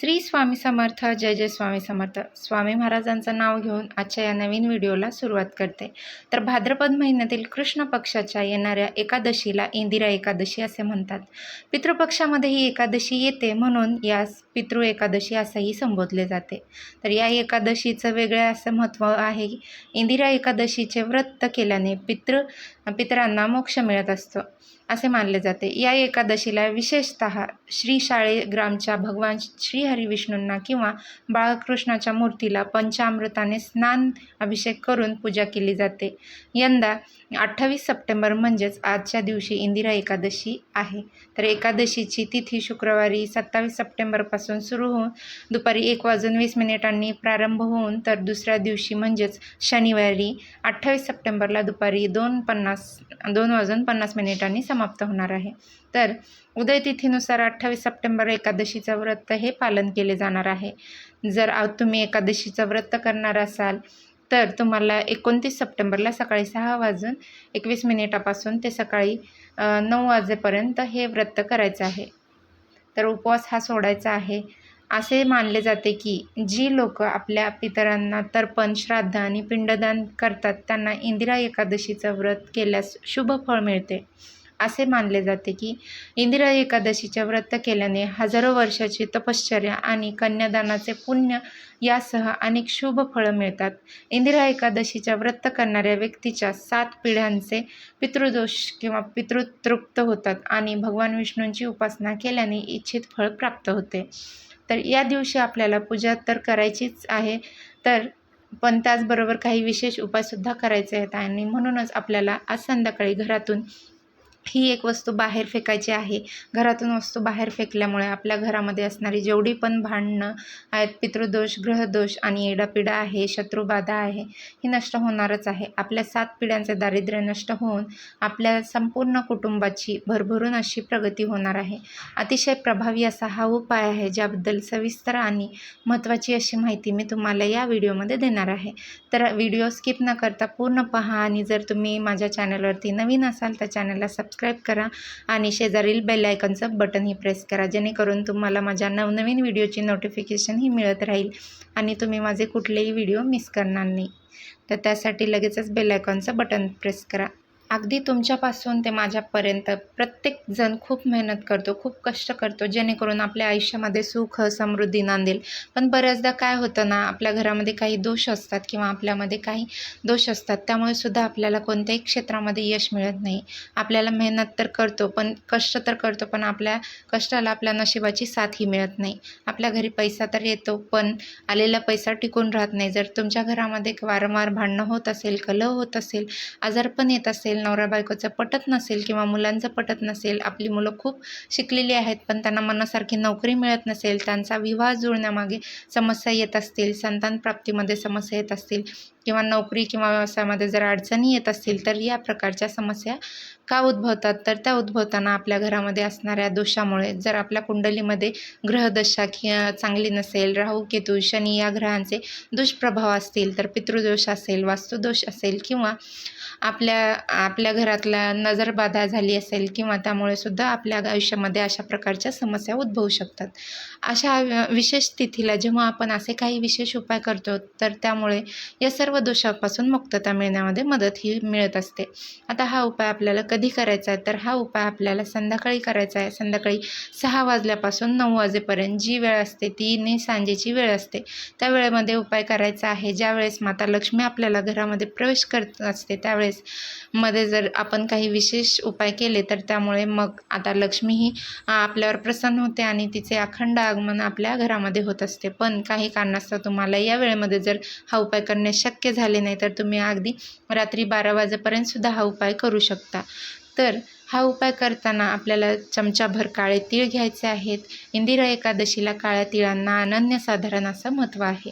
श्री स्वामी समर्थ जय जय स्वामी समर्थ. स्वामी महाराजांचं नाव घेऊन आजच्या या नवीन व्हिडिओला सुरुवात करते. तर भाद्रपद महिन्यातील कृष्ण पक्षाच्या येणाऱ्या एकादशीला इंदिरा एकादशी असे म्हणतात. पितृपक्षामध्ये ही एकादशी येते म्हणून यास पितृ एकादशी असंही संबोधले जाते. तर या एकादशीचं वेगळं असं महत्त्व आहे. इंदिरा एकादशीचे व्रत केल्याने पितृ पितरांना मोक्ष मिळत असतो असे मानले जाते. या एकादशीला विशेषत श्री शाळेग्रामच्या भगवान श्रीहरी विष्णूंना किंवा बाळकृष्णाच्या मूर्तीला पंचामृताने स्नान अभिषेक करून पूजा केली जाते. यंदा अठ्ठावीस सप्टेंबर म्हणजेच आजच्या दिवशी इंदिरा एकादशी आहे. तर एकादशीची तिथी शुक्रवारी सत्तावीस सप्टेंबरपासून सुरू होऊन दुपारी एक वाजून वीस मिनिटांनी प्रारंभ होऊन तर दुसऱ्या दिवशी म्हणजेच शनिवारी अठ्ठावीस सप्टेंबरला दुपारी दोन पन्नास दोन वाजून पन्नास मिनिटांनी समाप्त होणार आहे. तर उदय तिथीनुसार अठ्ठावीस सप्टेंबर एकादशीचं व्रत हे पालन केले जाणार आहे. जर आ तुम्ही एकादशीचं व्रत करणार असाल तर तुम्हाला एकोणतीस सप्टेंबरला सकाळी सहा वाजून एकवीस मिनिटापासून ते सकाळी नऊ वाजेपर्यंत हे व्रत करायचं आहे. तर उपवास हा सोडायचा आहे. असे मानले जाते की जी लोक आपल्या पितरांना तर्पण श्राद्ध आणि पिंडदान करतात त्यांना इंदिरा एकादशीचं व्रत केल्यास शुभ फळ मिळते. असे मानले जाते की इंदिरा एकादशीचे व्रत केल्याने हजारो वर्षाची तपश्चर्या आणि कन्यादानाचे पुण्य यासह अनेक शुभ फळं मिळतात. इंदिरा एकादशीच्या व्रत करणाऱ्या व्यक्तीच्या सात पिढ्यांचे पितृदोष किंवा पितृतृप्त होतात आणि भगवान विष्णूंची उपासना केल्याने इच्छित फळ प्राप्त होते. तर या दिवशी आपल्याला पूजा तर करायचीच आहे. तर पण त्याचबरोबर काही विशेष उपायसुद्धा करायचे आहेत आणि म्हणूनच आपल्याला आज संध्याकाळी घरातून ही एक वस्तू बाहेर फेकायची आहे. घरातून वस्तू बाहेर फेकल्यामुळे आपल्या घरामध्ये असणारी जेवढी पण भांडणं आहेत पितृदोष ग्रहदोष आणि येडापिडा आहे शत्रुबाधा आहे ही नष्ट होणारच आहे. आपल्या सात पिढ्यांचे दारिद्र्य नष्ट होऊन आपल्या संपूर्ण कुटुंबाची भरभरून अशी प्रगती होणार आहे. अतिशय प्रभावी असा हा उपाय आहे ज्याबद्दल सविस्तर आणि महत्त्वाची अशी माहिती मी तुम्हाला या व्हिडिओमध्ये देणार आहे. तर व्हिडिओ स्किप न करता पूर्ण पहा आणि जर तुम्ही माझ्या चॅनलवरती नवीन असाल तर चॅनलला सबस्क्राईब करा आणि शेजारील बेल आयकनचं बटनही प्रेस करा जेणेकरून तुम्हाला माझ्या नवनवीन व्हिडिओची नोटिफिकेशनही मिळत राहील आणि तुम्ही माझे कुठलेही व्हिडिओ मिस करणार नाही. तर त्यासाठी लगेचच बेल आयकॉनचं बटन प्रेस करा. अगदी तुमच्यापासून ते माझ्यापर्यंत प्रत्येकजण खूप मेहनत करतो खूप कष्ट करतो जेणेकरून आपल्या आयुष्यामध्ये सुख समृद्धी नांदेल. पण बऱ्याचदा काय होतं ना आपल्या घरामध्ये काही दोष असतात किंवा आपल्यामध्ये काही दोष असतात त्यामुळे सुद्धा आपल्याला कोणत्याही क्षेत्रामध्ये यश मिळत नाही. आपल्याला मेहनत तर करतो पण कष्ट तर करतो पण आपल्या कष्टाला आपल्या नशिबाची साथही मिळत नाही. आपल्या घरी पैसा तर येतो पण आलेला पैसा टिकून राहत नाही. जर तुमच्या घरामध्ये वारंवार भांडणं होत असेल कलह होत असेल आजार पण येत असेल नवरा बायकोचं पटत नसेल किंवा मुलांचं पटत नसेल आपली मुलं खूप शिकलेली आहेत पण त्यांना मनासारखी नोकरी मिळत नसेल त्यांचा विवाह जुळण्यामागे समस्या येत असतील संतान प्राप्तीमध्ये समस्या येत असतील किंवा नोकरी किंवा व्यवसायामध्ये जर अडचणी येत असतील तर या प्रकारच्या समस्या का उद्भवतात? तर त्या उद्भवताना आपल्या घरामध्ये असणाऱ्या दोषामुळे जर आपल्या कुंडलीमध्ये ग्रहदशा कि चांगली नसेल राहू केतू शनी या ग्रहांचे दुष्प्रभाव असतील तर पितृदोष असेल वास्तुदोष असेल किंवा आपल्या आपल्या घरातला नजरबाधा झाली असेल किंवा त्यामुळे सुद्धा आपल्या आयुष्यामध्ये अशा प्रकारच्या समस्या उद्भवू शकतात. अशा विशेष तिथीला जेव्हा आपण असे काही विशेष उपाय करतो तर त्यामुळे या सर्व दोषापासून मुक्तता मिळण्यामध्ये मदत ही मिळत असते. आता हा उपाय आपल्याला कधी करायचा आहे? तर हा उपाय आपल्याला संध्याकाळी करायचा आहे. संध्याकाळी सहा वाजल्यापासून नऊ वाजेपर्यंत जी वेळ असते ती ने सांजेची वेळ असते. त्या वेळेमध्ये उपाय करायचा आहे. ज्यावेळेस माता लक्ष्मी आपल्याला घरामध्ये प्रवेश करत असते त्यावेळेस मध्ये जर आपण काही विशेष उपाय केले तर त्यामुळे मग आता लक्ष्मी ही आपल्यावर प्रसन्न होते आणि तिचे अखंड आगमन आपल्या घरामध्ये होत असते. पण काही कारणास्तव तुम्हाला या वेळेमध्ये जर हा उपाय करणे शक्य झाले नाही तर तुम्ही अगदी रात्री बारा वाजेपर्यंत सुद्धा हा उपाय करू शकता. तर हा उपाय करताना आपल्याला चमचाभर काळे तीळ घ्यायचे आहेत. इंदिरा एकादशीला काळ्या तिळांना अनन्यसाधारण असं महत्त्व आहे.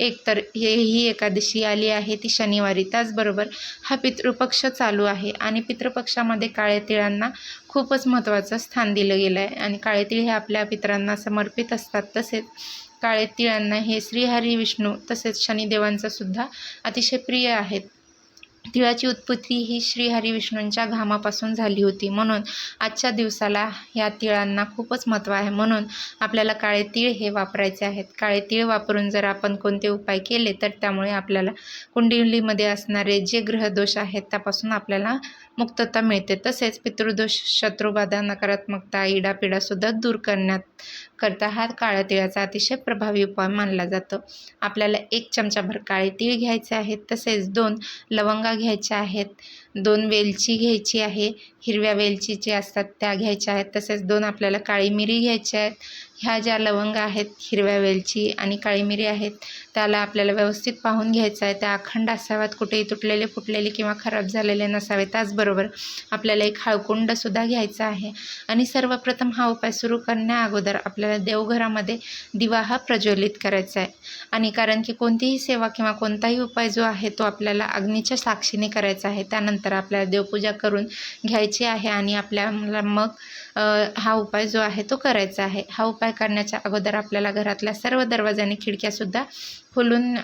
एकतर हे ही एकादशी आली आहे ती शनिवारी. त्याचबरोबर हा पितृपक्ष चालू आहे आणि पितृपक्षामध्ये काळ्या तिळांना खूपच महत्त्वाचं स्थान दिलं गेलं आहे आणि काळे तिळ हे आपल्या पितरांना समर्पित असतात. तसेच काळे तिळांना हे श्रीहरी विष्णू तसेच शनिदेवांचा सुद्धा अतिशय प्रिय आहेत. तिळाची उत्पत्ती ही श्री हरिविष्णूंच्या घामापासून झाली होती. म्हणून आजच्या दिवसाला ह्या तिळांना खूपच महत्त्व आहे. म्हणून आपल्याला काळे तिळ हे वापरायचे आहेत. काळे तिळ वापरून जर आपण कोणते उपाय केले तर त्यामुळे आपल्याला कुंडलीमध्ये असणारे जे ग्रहदोष आहेत त्यापासून आपल्याला मुक्तता मिळते. तसेच पितृदोष शत्रुबाधा नकारात्मकता इडापिडासुद्धा दूर करण्यात करता हा काळ्या तिळाचा अतिशय प्रभावी उपाय मानला जातो. आपल्याला एक चमचाभर काळे तीळ घ्यायचे आहेत. तसेच दोन लवंगा घ्यायच्या आहेत. दोन वेलची घ्यायची आहे. हिरव्या वेलची जे असतात त्या घ्यायच्या आहेत. तसेच दोन आपल्याला काळी मिरी घ्यायच्या आहेत. ह्या ज्या लवंग आहेत हिरव्या वेलची आणि काळी मिरी आहेत त्याला आपल्याला व्यवस्थित पाहून घ्यायचं आहे. त्या अखंड असाव्यात कुठेही तुटलेले फुटलेले किंवा खराब झालेले नसावे. त्याचबरोबर आपल्याला एक हळकुंडसुद्धा घ्यायचा आहे. आणि सर्वप्रथम हा उपाय सुरू करण्या अगोदर आपल्याला देवघरामध्ये दिवा हा प्रज्वलित करायचा आहे. आणि कारण की कोणतीही सेवा किंवा कोणताही उपाय जो आहे तो आपल्याला अग्नीच्या साक्षीने करायचा आहे. त्यानंतर आपल्याला देवपूजा करून घ्यायची आहे आणि आपल्याला मग हा उपाय जो आहे तो करायचा आहे. हा उपाय करण्याच्या अगोदर आपल्याला घरातल्या सर्व दरवाजाने खिडक्या खिडक्यासुद्धा खोलून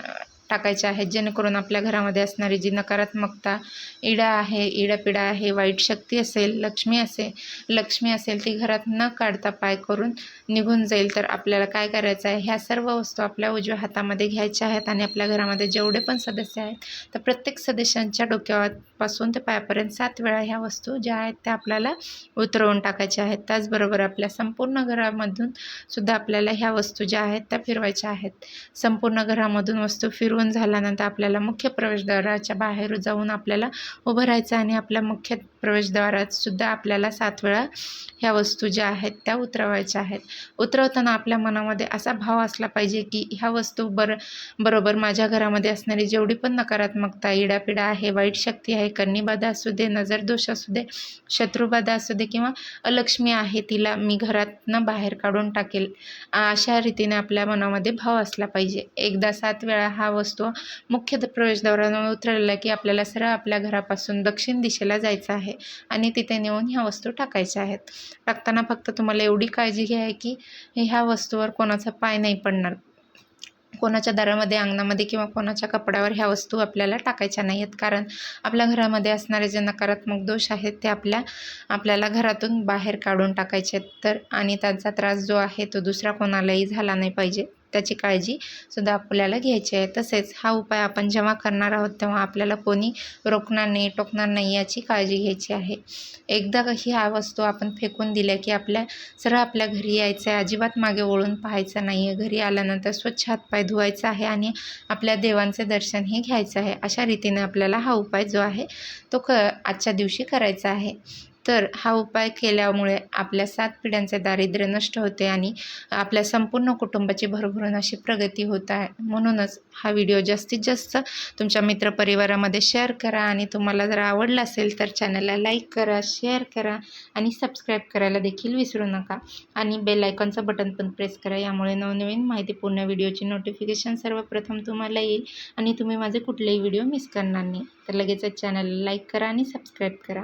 टाकायच्या आहेत जेणेकरून आपल्या घरामध्ये असणारी जी नकारात्मकता इडा आहे इडापिडा आहे वाईट शक्ती असेल लक्ष्मी असेल लक्ष्मी असेल ती घरात न काढता पाय करून निघून जाईल. तर आपल्याला काय करायचं आहे? ह्या सर्व वस्तू आपल्या उजव्या हातामध्ये घ्यायच्या आहेत आणि आपल्या घरामध्ये जेवढे पण सदस्य आहेत तर प्रत्येक सदस्यांच्या डोक्यापासून ते पायापर्यंत सात वेळा ह्या वस्तू ज्या आहेत त्या आपल्याला उतरवून टाकायच्या आहेत. त्याचबरोबर आपल्या संपूर्ण घरामधून सुद्धा आपल्याला ह्या वस्तू ज्या आहेत त्या फिरवायच्या आहेत. संपूर्ण घरामधून वस्तू फिरवून झाल्यानंतर आपल्याला मुख्य प्रवेशद्वाराच्या बाहेर जाऊन आपल्याला उभं राहायचं आणि आपल्या मुख्य प्रवेशद्वारात सुद्धा आपल्याला सात वेळा ह्या वस्तू ज्या आहेत त्या उतरवायच्या आहेत. उतरवताना आपल्या मनामध्ये असा भाव असला पाहिजे की ह्या वस्तू बर बरोबर माझ्या घरामध्ये असणारी जेवढी पण नकारात्मकता इडापिडा आहे वाईट शक्ती आहे कर्णीबाधा असू दे नजरदोष असू दे शत्रुबाधा असू दे किंवा अलक्ष्मी आहे तिला मी घरातनं बाहेर काढून टाकेल अशा रीतीने आपल्या मनामध्ये भाव असला पाहिजे. एकदा सात वेळा हा वस्तू मुख्य प्रवेशद्वारानं उतरलेला की आपल्याला सरळ आपल्या घरापासून दक्षिण दिशेला जायचं आहे आणि तिथे नेऊन ह्या वस्तू टाकायच्या आहेत. टाकताना फक्त तुम्हाला एवढी काळजी घ्या की ह्या वस्तूवर कोणाचा पाय नाही पडणार. कोणाच्या दारामध्ये अंगणामध्ये किंवा कोणाच्या कपड्यावर ह्या वस्तू आपल्याला टाकायच्या नाही आहेत कारण आपल्या घरामध्ये असणारे जे नकारात्मक दोष आहेत ते आपल्या आपल्याला घरातून बाहेर काढून टाकायचे आहेत. तर आणि त्यांचा त्रास जो आहे तो दुसरा कोणालाही झाला नाही पाहिजे. त्याची काळजी सुद्धा आपल्याला घ्यायची आहे. तसेच हा उपाय आपण जेव्हा करणार आहोत तेव्हा आपल्याला कोणी रोखणार नाही टोकणार नाही याची काळजी घ्यायची आहे. एकदा कशी हा वस्तू आपण फेकून दिल्या की आपल्या सरळ आपल्या घरी यायचं आहे अजिबात मागे वळून पाहायचं नाही आहे घरी आल्यानंतर स्वच्छ हातपाय धुवायचा आहे आणि आपल्या देवांचे दर्शनही घ्यायचं आहे. अशा रीतीने आपल्याला हा उपाय जो आहे तो क आजच्या दिवशी करायचा आहे. तर हा उपाय केल्यामुळे आपल्या सात पिढ्यांचे दारिद्र्य नष्ट होते आणि आपल्या संपूर्ण कुटुंबाची भरभरून अशी प्रगती होत आहे. म्हणूनच हा व्हिडिओ जास्तीत जास्त तुमच्या मित्रपरिवारामध्ये शेअर करा आणि तुम्हाला जर आवडला असेल तर चॅनलला लाईक करा शेअर करा आणि सबस्क्राईब करायला देखील विसरू नका. आणि बेल आयकॉनचं बटन पण प्रेस करा यामुळे नवनवीन माहितीपूर्ण व्हिडिओची नोटिफिकेशन सर्वप्रथम तुम्हाला येईल आणि तुम्ही माझे कुठलेही व्हिडिओ मिस करणार नाही. तर लगेचच चॅनलला लाईक करा आणि सबस्क्राईब करा.